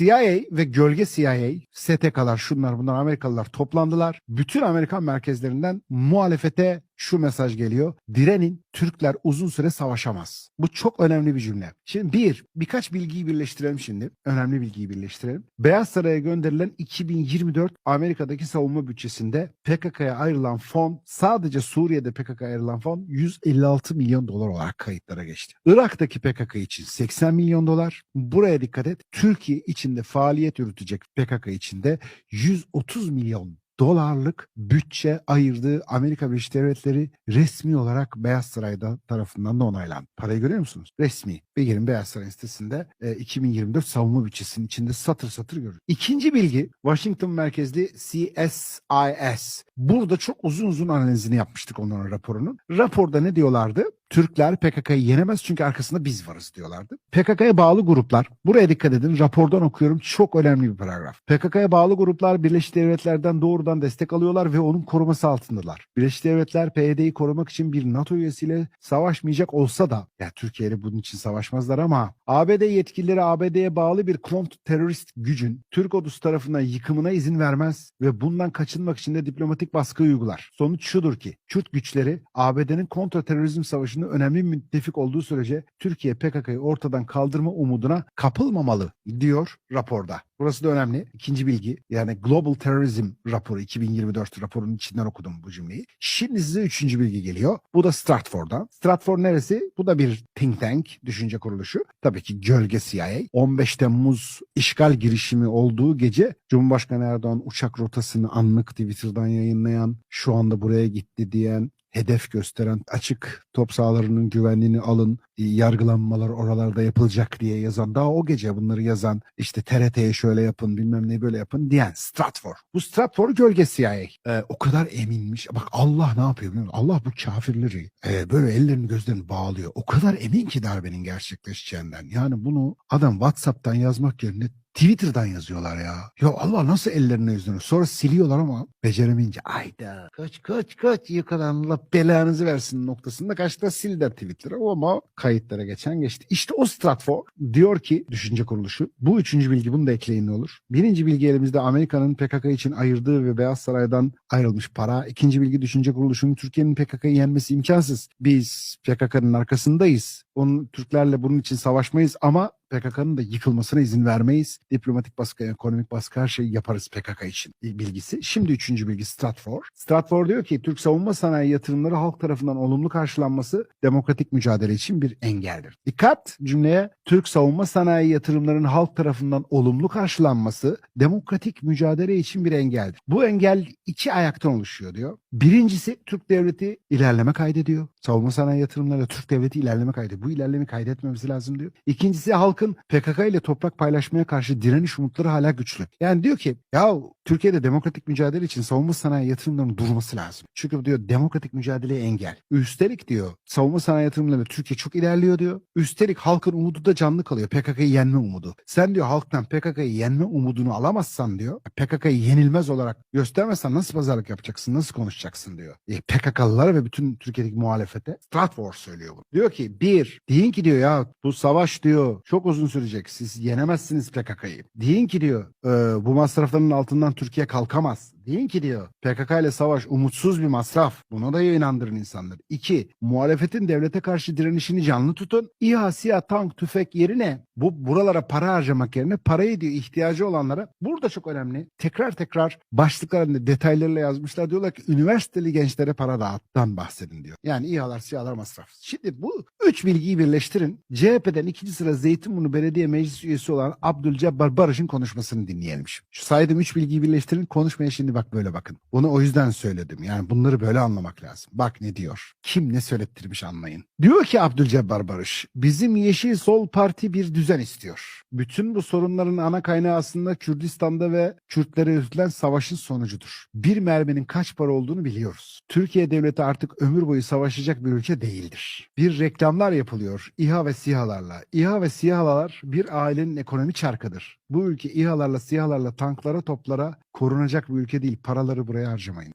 CIA ve gölge CIA, STK'lar şunlar bunlar Amerikalılar toplandılar. Bütün Amerikan merkezlerinden muhalefete şu mesaj geliyor. Direnin Türkler uzun süre savaşamaz. Bu çok önemli bir cümle. Şimdi bir, birkaç bilgiyi birleştirelim şimdi. Önemli bilgiyi birleştirelim. Beyaz Saray'a gönderilen 2024 Amerika'daki savunma bütçesinde PKK'ya ayrılan fon sadece Suriye'de PKK'ya ayrılan fon 156 milyon dolar olarak kayıtlara geçti. Irak'taki PKK için 80 milyon dolar. Buraya dikkat et. Türkiye içinde faaliyet yürütecek PKK içinde 130 milyon dolarlık bütçe ayırdığı Amerika Birleşik Devletleri resmi olarak Beyaz Saray'da tarafından da onaylandı. Parayı görüyor musunuz? Resmi. Ve gelin Beyaz Saray sitesinde e, 2024 savunma bütçesinin içinde satır satır görür. İkinci bilgi Washington merkezli CSIS. Burada çok uzun uzun analizini yapmıştık onların raporunun. Raporda ne diyorlardı? Türkler PKK'yı yenemez çünkü arkasında biz varız diyorlardı. PKK'ya bağlı gruplar, buraya dikkat edin rapordan okuyorum çok önemli bir paragraf. PKK'ya bağlı gruplar Birleşik Devletler'den doğrudan destek alıyorlar ve onun koruması altındalar. Birleşik Devletler PYD'yi korumak için bir NATO üyesiyle savaşmayacak olsa da, ya Türkiye ile bunun için savaşmazlar ama ABD yetkilileri ABD'ye bağlı bir kont terörist gücün Türk ordusu tarafından yıkımına izin vermez ve bundan kaçınmak için de diplomatik baskı uygular. Sonuç şudur ki Kürt güçleri ABD'nin kontra terörizm savaşında önemli müttefik olduğu sürece Türkiye PKK'yı ortadan kaldırma umuduna kapılmamalı diyor raporda. Burası da önemli. İkinci bilgi yani Global Terrorism raporu 2024 raporunun içinden okudum bu cümleyi. Şimdi size üçüncü bilgi geliyor. Bu da Stratford'dan. Stratford neresi? Bu da bir think tank, düşünce kuruluşu. Tabii ki gölge CIA. 15 Temmuz işgal girişimi olduğu gece Cumhurbaşkanı Erdoğan uçak rotasını anlık Twitter'dan yayınlayan, şu anda buraya gitti diyen, hedef gösteren açık top sahalarının güvenliğini alın e, yargılanmalar oralarda yapılacak diye yazan daha o gece bunları yazan işte TRT'ye şöyle yapın bilmem ne böyle yapın diyen Stratford. Bu Stratford gölge CIA. Ee, o kadar eminmiş. Bak Allah ne yapıyor biliyor musun? Allah bu kafirleri e, böyle ellerini gözlerini bağlıyor. O kadar emin ki darbenin gerçekleşeceğinden. Yani bunu adam WhatsApp'tan yazmak yerine Twitter'dan yazıyorlar ya. Ya Allah nasıl ellerine yüzünü. Sonra siliyorlar ama beceremeyince ayda kaç kaç kaç yıkadan Allah belanızı versin noktasında kaçta sildiler Twitter'ı ama kayıtlara geçen geçti. İşte o Stratford diyor ki düşünce kuruluşu bu üçüncü bilgi bunu da ekleyin ne olur. Birinci bilgi elimizde Amerika'nın PKK için ayırdığı ve Beyaz Saray'dan ayrılmış para. İkinci bilgi düşünce kuruluşunun Türkiye'nin PKK'yı yenmesi imkansız. Biz PKK'nın arkasındayız. Onun Türklerle bunun için savaşmayız ama PKK'nın da yıkılmasına izin vermeyiz. Diplomatik baskı, ekonomik baskı her şeyi yaparız PKK için bilgisi. Şimdi üçüncü bilgi Stratford. Stratford diyor ki Türk savunma sanayi yatırımları halk tarafından olumlu karşılanması demokratik mücadele için bir engeldir. Dikkat cümleye Türk savunma sanayi yatırımlarının halk tarafından olumlu karşılanması demokratik mücadele için bir engeldir. Bu engel iki ayaktan oluşuyor diyor. Birincisi Türk devleti ilerleme kaydediyor. Savunma sanayi yatırımlarıyla Türk devleti ilerleme kaydediyor. Bu ilerleme kaydetmemesi lazım diyor. İkincisi halkın PKK ile toprak paylaşmaya karşı direniş umutları hala güçlü. Yani diyor ki ya Türkiye'de demokratik mücadele için savunma sanayi yatırımlarının durması lazım. Çünkü diyor demokratik mücadeleye engel. Üstelik diyor savunma sanayi yatırımlarıyla Türkiye çok ilerliyor diyor. Üstelik halkın umudu da canlı kalıyor. PKK'yı yenme umudu. Sen diyor halktan PKK'yı yenme umudunu alamazsan diyor. PKK'yı yenilmez olarak göstermezsen nasıl pazarlık yapacaksın? Nasıl konuşacaksın diyor. E, PKK'lılara ve bütün Türkiye'deki muhalefete Stratford söylüyor bunu. Diyor ki bir deyin ki diyor ya bu savaş diyor çok uzun sürecek. Siz yenemezsiniz PKK'yı. Deyin ki diyor e, bu masrafların altından Türkiye kalkamaz. Deyin ki diyor PKK ile savaş umutsuz bir masraf. Buna da inandırın insanları. İki, muhalefetin devlete karşı direnişini canlı tutun. İHA, SİHA, tank, tüfek yerine bu buralara para harcamak yerine parayı diyor ihtiyacı olanlara burada çok önemli. Tekrar tekrar başlıklarında detaylarıyla yazmışlar. Diyorlar ki üniversiteli gençlere para dağıttan bahsedin diyor. Yani İHA'lar, SİHA'lar masraf. Şimdi bu üç bilgiyi birleştirin. CHP'den ikinci sıra Zeytinburnu Belediye Meclis üyesi olan Abdülcebbar Barış'ın konuşmasını dinleyelim. Şu saydığım üç bilgiyi birleştirin. Konuşmaya şimdi bak böyle bakın. Bunu o yüzden söyledim. Yani bunları böyle anlamak lazım. Bak ne diyor. Kim ne söylettirmiş anlayın. Diyor ki Abdülcebbar Barış, bizim Yeşil Sol Parti bir düzen istiyor. Bütün bu sorunların ana kaynağı aslında Kürdistan'da ve Kürtlere yürütülen savaşın sonucudur. Bir merminin kaç para olduğunu biliyoruz. Türkiye devleti artık ömür boyu savaşacak bir ülke değildir. Bir reklamlar yapılıyor İHA ve SİHA'larla. İHA ve SİHA'lar bir ailenin ekonomi çarkıdır. Bu ülke İHA'larla, SİHA'larla, tanklara, toplara korunacak bir ülke değil. Paraları buraya harcamayın.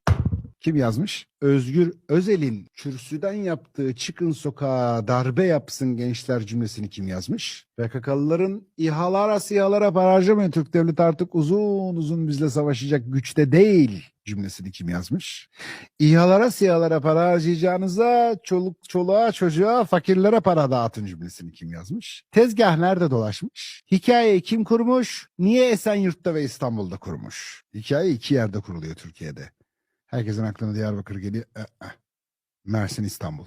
Kim yazmış? Özgür Özel'in kürsüden yaptığı çıkın sokağa darbe yapsın gençler cümlesini kim yazmış? PKK'lıların İHA'lara SİHA'lara para harcamayın. Türk devleti artık uzun uzun bizle savaşacak güçte değil cümlesini kim yazmış? İHA'lara SİHA'lara para harcayacağınıza çoluk çoluğa çocuğa fakirlere para dağıtın cümlesini kim yazmış? Tezgah nerede dolaşmış? Hikayeyi kim kurmuş? Niye Esenyurt'ta ve İstanbul'da kurmuş? Hikaye iki yerde kuruluyor Türkiye'de. Herkesin aklına Diyarbakır geliyor. Mersin İstanbul.